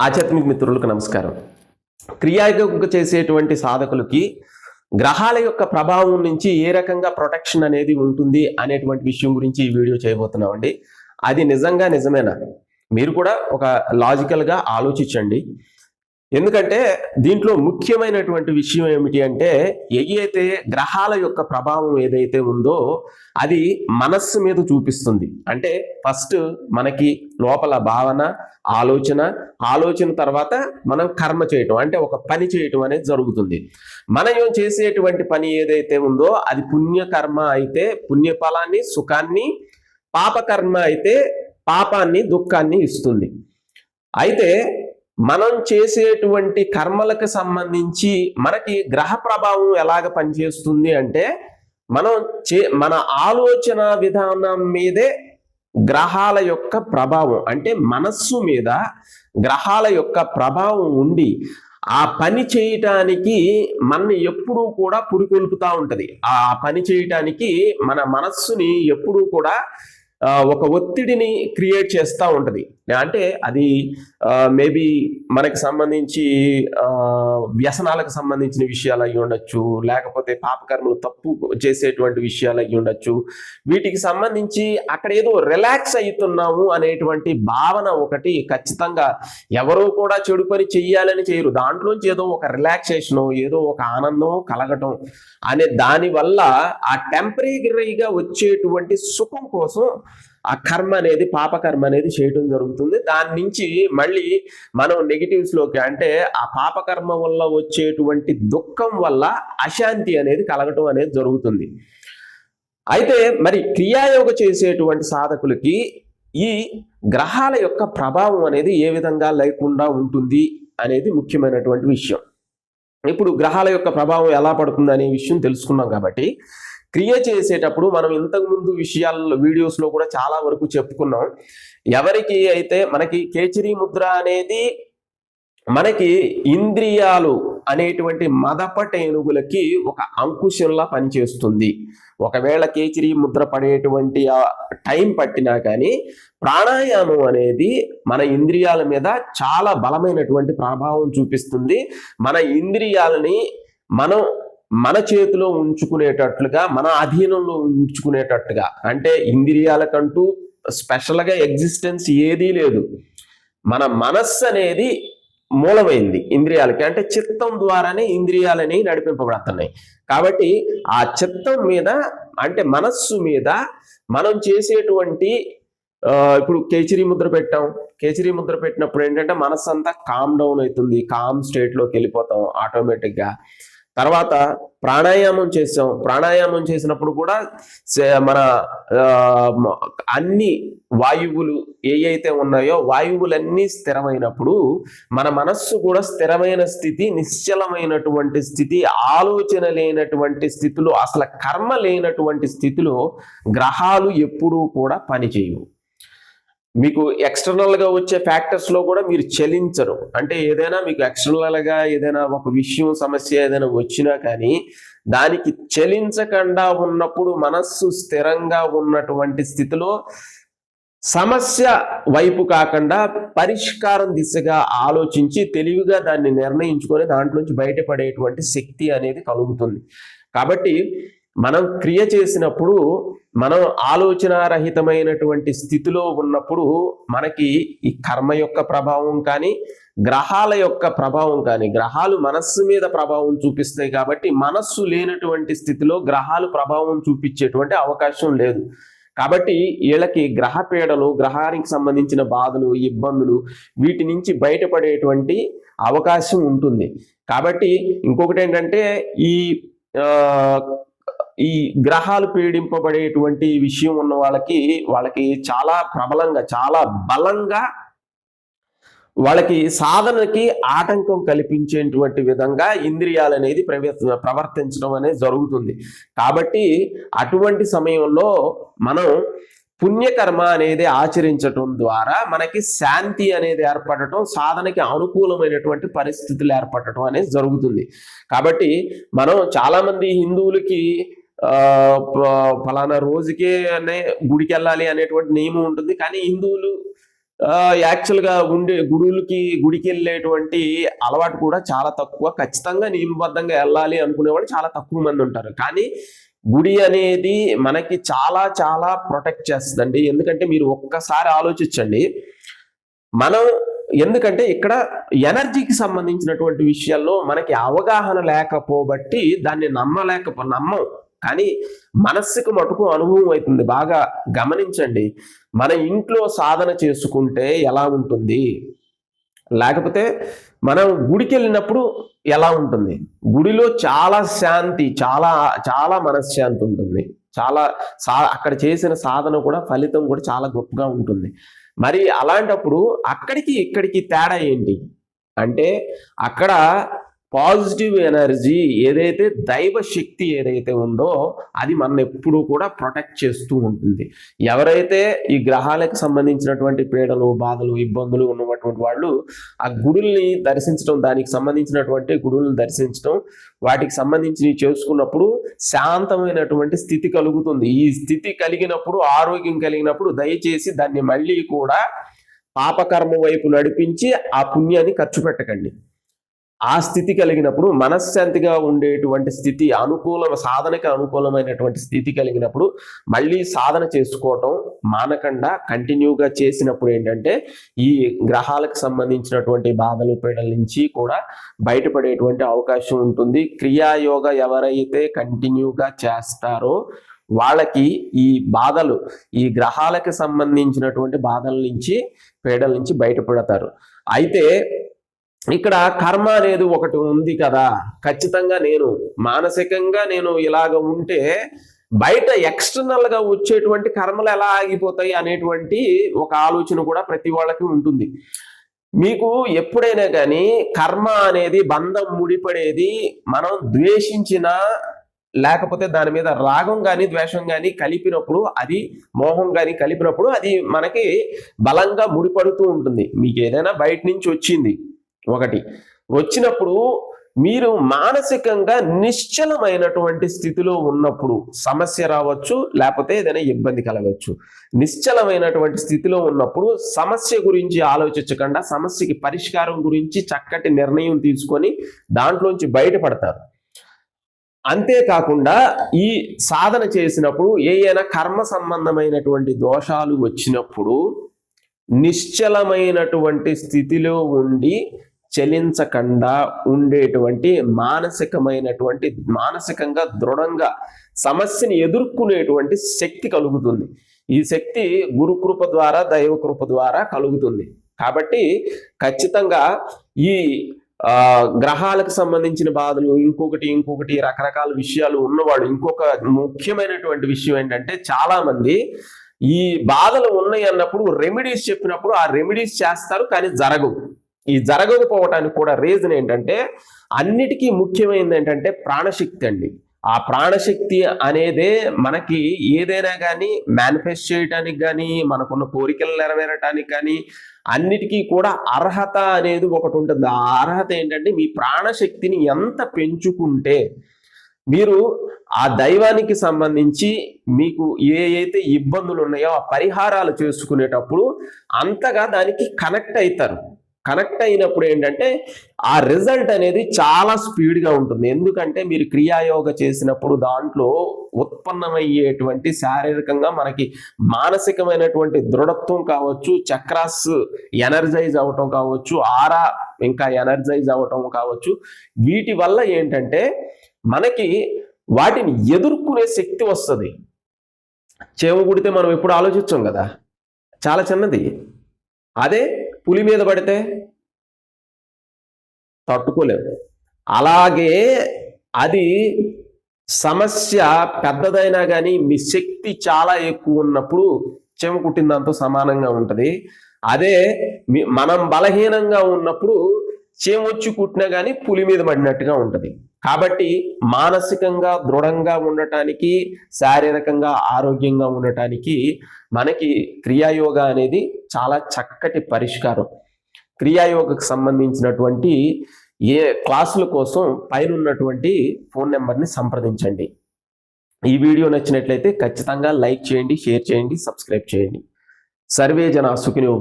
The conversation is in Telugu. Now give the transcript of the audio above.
ఆధ్యాత్మిక మిత్రులకు నమస్కారం. క్రియాయోగ చేసేటువంటి సాధకులకి గ్రహాల యొక్క ప్రభావం నుంచి ఏ రకంగా ప్రొటెక్షన్ అనేది ఉంటుంది అనేటువంటి విషయం గురించి ఈ వీడియో చేయబోతున్నామండి. అది నిజంగా నిజమేనా? మీరు కూడా ఒక లాజికల్గా ఆలోచించండి. ఎందుకంటే దీంట్లో ముఖ్యమైనటువంటి విషయం ఏమిటి అంటే ఏదైతే గ్రహాల యొక్క ప్రభావం ఏదైతే ఉందో అది మనస్సు మీద చూపిస్తుంది. అంటే ఫస్ట్ మనకి లోపల భావన ఆలోచన ఆలోచన తర్వాత మనం కర్మ చేయటం అంటే ఒక పని చేయటం అనేది జరుగుతుంది. మనం చేసేటువంటి పని ఏదైతే ఉందో అది పుణ్యకర్మ అయితే పుణ్యఫలాన్ని సుఖాన్ని పాపకర్మ అయితే పాపాన్ని దుఃఖాన్ని ఇస్తుంది. అయితే మనం చేసేటువంటి కర్మలకు సంబంధించి మనకి గ్రహ ప్రభావం ఎలాగ పనిచేస్తుంది అంటే మనం చే మన ఆలోచన విధానం మీదే గ్రహాల యొక్క ప్రభావం అంటే మనస్సు మీద గ్రహాల యొక్క ప్రభావం ఉండి ఆ పని చేయటానికి మనని ఎప్పుడూ కూడా పురికొల్పుతూ ఉంటుంది. ఆ పని చేయటానికి మన మనస్సుని ఎప్పుడూ కూడా ఒక ఒత్తిడిని క్రియేట్ చేస్తూ ఉంటుంది. అంటే అది మేబీ మనకు సంబంధించి వ్యసనాలకు సంబంధించిన విషయాలు అయి ఉండొచ్చు లేకపోతే పాపకర్మలు తప్పు చేసేటువంటి విషయాలు అయి ఉండొచ్చు. వీటికి సంబంధించి అక్కడ ఏదో రిలాక్స్ అవుతున్నాము అనేటువంటి భావన ఒకటి ఖచ్చితంగా ఎవరూ కూడా చెడు పని చెయ్యాలని చేయరు. దాంట్లోంచి ఏదో ఒక రిలాక్సేషను ఏదో ఒక ఆనందం కలగటం అనే దానివల్ల ఆ టెంపరీగా వచ్చేటువంటి సుఖం కోసం ఆ కర్మ అనేది పాపకర్మ అనేది చేయటం జరుగుతుంది. దాని నుంచి మళ్ళీ మనం negatives లోకి అంటే ఆ పాపకర్మ వల్ల వచ్చేటువంటి దుఃఖం వల్ల అశాంతి అనేది కలగటం అనేది జరుగుతుంది. అయితే మరి క్రియాయోగ చేసేటువంటి సాధకులకి ఈ గ్రహాల యొక్క ప్రభావం అనేది ఏ విధంగా లేకుండా ఉంటుంది అనేది ముఖ్యమైనటువంటి విషయం. ఇప్పుడు గ్రహాల యొక్క ప్రభావం ఎలా పడుతుంది అనే విషయం తెలుసుకున్నాం కాబట్టి క్రియేట్ చేసేటప్పుడు మనం ఇంతకుముందు విషయాల్లో వీడియోస్లో కూడా చాలా వరకు చెప్పుకున్నాం. ఎవరికి అయితే మనకి కేచరి ముద్ర అనేది మనకి ఇంద్రియాలు అనేటువంటి మదపటేనుగులకి ఒక అంకుశంలా పనిచేస్తుంది. ఒకవేళ కేచిరి ముద్ర పడేటువంటి టైం పట్టినా కానీ ప్రాణాయామం అనేది మన ఇంద్రియాల మీద చాలా బలమైనటువంటి ప్రభావం చూపిస్తుంది. మన ఇంద్రియాలని మనం మన చేతిలో ఉంచుకునేటట్లుగా మన అధీనంలో ఉంచుకునేటట్టుగా. అంటే ఇంద్రియాలకంటూ స్పెషల్గా ఎగ్జిస్టెన్స్ ఏదీ లేదు. మన మనస్సు అనేది మూలమైంది ఇంద్రియాలకి. అంటే చిత్తం ద్వారానే ఇంద్రియాలని నడిపింపబడుతున్నాయి. కాబట్టి ఆ చిత్తం మీద అంటే మనస్సు మీద మనం చేసేటువంటి ఇప్పుడు కేచరి ముద్ర పెట్టాం. కేచరి ముద్ర పెట్టినప్పుడు ఏంటంటే మనస్సు అంతా కామ్ డౌన్ అవుతుంది. కామ్ స్టేట్లోకి వెళ్ళిపోతాం ఆటోమేటిక్గా. తర్వాత ప్రాణాయామం చేసాం. ప్రాణాయామం చేసినప్పుడు కూడా సే- మన అన్ని వాయువులు ఏ అయితే ఉన్నాయో వాయువులన్నీ స్థిరమైనప్పుడు మన మనస్సు కూడా స్థిరమైన స్థితి నిశ్చలమైనటువంటి స్థితి ఆలోచన లేనటువంటి స్థితిలో అసలు కర్మ లేనటువంటి స్థితిలో గ్రహాలు ఎప్పుడూ కూడా పనిచేయవు. మీకు ఎక్స్టర్నల్గా వచ్చే ఫ్యాక్టర్స్లో కూడా మీరు చలించరు. అంటే ఏదైనా మీకు ఎక్స్టర్నల్గా ఏదైనా ఒక విషయం సమస్య ఏదైనా వచ్చినా కానీ దానికి చలించకుండా ఉన్నప్పుడు మనస్సు స్థిరంగా ఉన్నటువంటి స్థితిలో సమస్య వైపు కాకుండా పరిష్కారం దిశగా ఆలోచించి తెలివిగా దాన్ని నిర్ణయించుకొని దాంట్లోంచి బయటపడేటువంటి శక్తి అనేది కలుగుతుంది. కాబట్టి మనం క్రియ చేసినప్పుడు మనం ఆలోచనారహితమైనటువంటి స్థితిలో ఉన్నప్పుడు మనకి ఈ కర్మ యొక్క ప్రభావం కానీ గ్రహాల యొక్క ప్రభావం కానీ గ్రహాలు మనస్సు మీద ప్రభావం చూపిస్తాయి కాబట్టి మనస్సు లేనటువంటి స్థితిలో గ్రహాలు ప్రభావం చూపించేటువంటి అవకాశం లేదు. కాబట్టి వీళ్ళకి గ్రహ పీడలు గ్రహానికి సంబంధించిన బాధలు ఇబ్బందులు వీటి నుంచి బయటపడేటువంటి అవకాశం ఉంటుంది. కాబట్టి ఇంకొకటి ఏంటంటే ఈ ఈ గ్రహాలు పీడింపబడేటువంటి విషయం ఉన్న వాళ్ళకి వాళ్ళకి చాలా ప్రబలంగా చాలా బలంగా వాళ్ళకి సాధనకి ఆటంకం కల్పించేటువంటి విధంగా ఇంద్రియాలు అనేది ప్రవర్తించడం అనేది జరుగుతుంది. కాబట్టి అటువంటి సమయంలో మనం పుణ్యకర్మ అనేది ఆచరించటం ద్వారా మనకి శాంతి అనేది ఏర్పడటం సాధనకి అనుకూలమైనటువంటి పరిస్థితులు ఏర్పడటం అనేది జరుగుతుంది. కాబట్టి మనం చాలామంది హిందువులకి ఫలానా రోజుకే అనే గుడికి వెళ్ళాలి అనేటువంటి నియమం ఉంటుంది. కానీ హిందువులు యాక్చువల్గా ఉండే గుడులకి గుడికి వెళ్ళేటువంటి అలవాటు కూడా చాలా తక్కువ. ఖచ్చితంగా నియమబద్ధంగా వెళ్ళాలి అనుకునేవాళ్ళు చాలా తక్కువ మంది ఉంటారు. కానీ గుడి అనేది మనకి చాలా చాలా ప్రొటెక్ట్ చేస్తుందండి. ఎందుకంటే మీరు ఒక్కసారి ఆలోచించండి. మనం ఎందుకంటే ఇక్కడ ఎనర్జీకి సంబంధించినటువంటి విషయాల్లో మనకి అవగాహన లేకపోబట్టి దాన్ని నమ్మలేకపో నమ్మం. కానీ మనస్సుకు మటుకు అనుభవం అవుతుంది. బాగా గమనించండి. మన ఇంట్లో సాధన చేసుకుంటే ఎలా ఉంటుంది? లేకపోతే మనం గుడికి వెళ్ళినప్పుడు ఎలా ఉంటుంది? గుడిలో చాలా శాంతి చాలా చాలా మనశ్శాంతి ఉంటుంది. చాలా సా అక్కడ చేసిన సాధన కూడా ఫలితం కూడా చాలా గొప్పగా ఉంటుంది. మరి అలాంటప్పుడు అక్కడికి ఇక్కడికి తేడా ఏంటి? అంటే అక్కడ పాజిటివ్ ఎనర్జీ ఏదైతే దైవ శక్తి ఏదైతే ఉందో అది మన ఎప్పుడూ కూడా ప్రొటెక్ట్ చేస్తూ ఉంటుంది. ఎవరైతే ఈ గ్రహాలకు సంబంధించినటువంటి పీడలు బాధలు ఇబ్బందులు ఉన్నటువంటి వాళ్ళు ఆ గుడుల్ని దర్శించడం దానికి సంబంధించినటువంటి గుడుల్ని దర్శించడం వాటికి సంబంధించి చేసుకున్నప్పుడు శాంతమైనటువంటి స్థితి కలుగుతుంది. ఈ స్థితి కలిగినప్పుడు ఆరోగ్యం కలిగినప్పుడు దయచేసి దాన్ని మళ్ళీ కూడా పాపకర్మ వైపు నడిపించి ఆ పుణ్యాన్ని ఖర్చు పెట్టకండి. ఆ స్థితి కలిగినప్పుడు మనశ్శాంతిగా ఉండేటువంటి స్థితి అనుకూల సాధనకి అనుకూలమైనటువంటి స్థితి కలిగినప్పుడు మళ్ళీ సాధన చేసుకోవటం మానకుండా కంటిన్యూగా చేసినప్పుడు ఏంటంటే ఈ గ్రహాలకు సంబంధించినటువంటి బాధలు పీడల నుంచి కూడా బయటపడేటువంటి అవకాశం ఉంటుంది. క్రియాయోగ ఎవరైతే కంటిన్యూగా చేస్తారో వాళ్ళకి ఈ బాధలు ఈ గ్రహాలకు సంబంధించినటువంటి బాధల నుంచి పీడల నుంచి బయటపడతారు. అయితే ఇక్కడ కర్మ అనేది ఒకటి ఉంది కదా. ఖచ్చితంగా నేను మానసికంగా నేను ఇలాగ ఉంటే బయట ఎక్స్టర్నల్గా వచ్చేటువంటి కర్మలు ఎలా ఆగిపోతాయి అనేటువంటి ఒక ఆలోచన కూడా ప్రతి వాళ్ళకి ఉంటుంది. మీకు ఎప్పుడైనా కానీ కర్మ అనేది బంధం ముడిపడేది మనం ద్వేషించిన లేకపోతే దాని మీద రాగం కానీ ద్వేషం కానీ కలిపినప్పుడు అది మోహం కానీ కలిపినప్పుడు అది మనకి బలంగా ముడిపడుతూ ఉంటుంది. మీకు ఏదైనా బయట నుంచి వచ్చింది. ఒకటి. వచ్చినప్పుడు మీరు మానసికంగా నిశ్చలమైనటువంటి స్థితిలో ఉన్నప్పుడు సమస్య రావచ్చు లేకపోతే ఏదైనా ఇబ్బంది కలగవచ్చు. నిశ్చలమైనటువంటి స్థితిలో ఉన్నప్పుడు సమస్య గురించి ఆలోచించకుండా సమస్యకి పరిష్కారం గురించి చక్కటి నిర్ణయం తీసుకొని దాంట్లోంచి బయటపడతారు. అంతేకాకుండా ఈ సాధన చేసినప్పుడు ఏదైనా కర్మ సంబంధమైనటువంటి దోషాలు వచ్చినప్పుడు నిశ్చలమైనటువంటి స్థితిలో ఉండి చలించకుండా ఉండేటువంటి మానసికమైనటువంటి మానసికంగా దృఢంగా సమస్యని ఎదుర్కొనేటువంటి శక్తి కలుగుతుంది. ఈ శక్తి గురుకృప ద్వారా దైవకృప ద్వారా కలుగుతుంది. కాబట్టి ఖచ్చితంగా ఈ గ్రహాలకు సంబంధించిన బాధలు ఇంకొకటి ఇంకొకటి రకరకాల విషయాలు ఉన్నవాడు ఇంకొక ముఖ్యమైనటువంటి విషయం ఏంటంటే చాలా మంది ఈ బాధలు ఉన్నాయి అన్నప్పుడు రెమెడీస్ చెప్పినప్పుడు ఆ రెమెడీస్ చేస్తారు కానీ జరగవు. ఈ జరగకపోవటానికి కూడా రీజన్ ఏంటంటే అన్నిటికీ ముఖ్యమైనది ఏంటంటే ప్రాణశక్తి అండి. ఆ ప్రాణశక్తి అనేదే మనకి ఏదైనా కానీ మేనిఫెస్ట్ చేయటానికి కానీ మనకున్న కోరికలు నెరవేరటానికి కానీ అన్నిటికీ కూడా అర్హత అనేది ఒకటి ఉంటుంది. ఆ అర్హత ఏంటంటే మీ ప్రాణశక్తిని ఎంత పెంచుకుంటే మీరు ఆ దైవానికి సంబంధించి మీకు ఏ అయితే ఇబ్బందులు ఉన్నాయో ఆ పరిహారాలు చేసుకునేటప్పుడు అంతగా దానికి కనెక్ట్ అవుతారు. కనెక్ట్ అయినప్పుడు ఏంటంటే ఆ రిజల్ట్ అనేది చాలా స్పీడ్గా ఉంటుంది. ఎందుకంటే మీరు క్రియాయోగ చేసినప్పుడు దాంట్లో ఉత్పన్నమయ్యేటువంటి శారీరకంగా మనకి మానసికమైనటువంటి దృఢత్వం కావచ్చు చక్రాస్ ఎనర్జైజ్ అవటం కావచ్చు ఆరా ఇంకా ఎనర్జైజ్ అవటం కావచ్చు. వీటి వల్ల ఏంటంటే మనకి వాటిని ఎదుర్కొనే శక్తి వస్తుంది. చేవ కుడితే మనం ఎప్పుడు ఆలోచించాం కదా? చాలా చిన్నది. అదే పులి మీద పడితే తట్టుకోలేము అలాగే అది సమస్య పెద్దదైనా కానీ మీ శక్తి చాలా ఎక్కువ ఉన్నప్పుడు చెమ కుట్టిన దాంతో సమానంగా ఉంటుంది. అదే మనం బలహీనంగా ఉన్నప్పుడు చేమొచ్చి కుట్టినా కానీ పులి మీద పడినట్టుగా ఉంటుంది. కాబట్టి మానసికంగా దృఢంగా ఉండటానికి శారీరకంగా ఆరోగ్యంగా ఉండటానికి మనకి క్రియాయోగ అనేది చాలా చక్కటి పరిష్కారం. క్రియాయోగకు సంబంధించినటువంటి ఏ క్లాసుల కోసం పైన ఉన్నటువంటి ఫోన్ నెంబర్ని సంప్రదించండి. ఈ వీడియో నచ్చినట్లయితే ఖచ్చితంగా లైక్ చేయండి షేర్ చేయండి సబ్స్క్రైబ్ చేయండి. సర్వే జన సుఖినో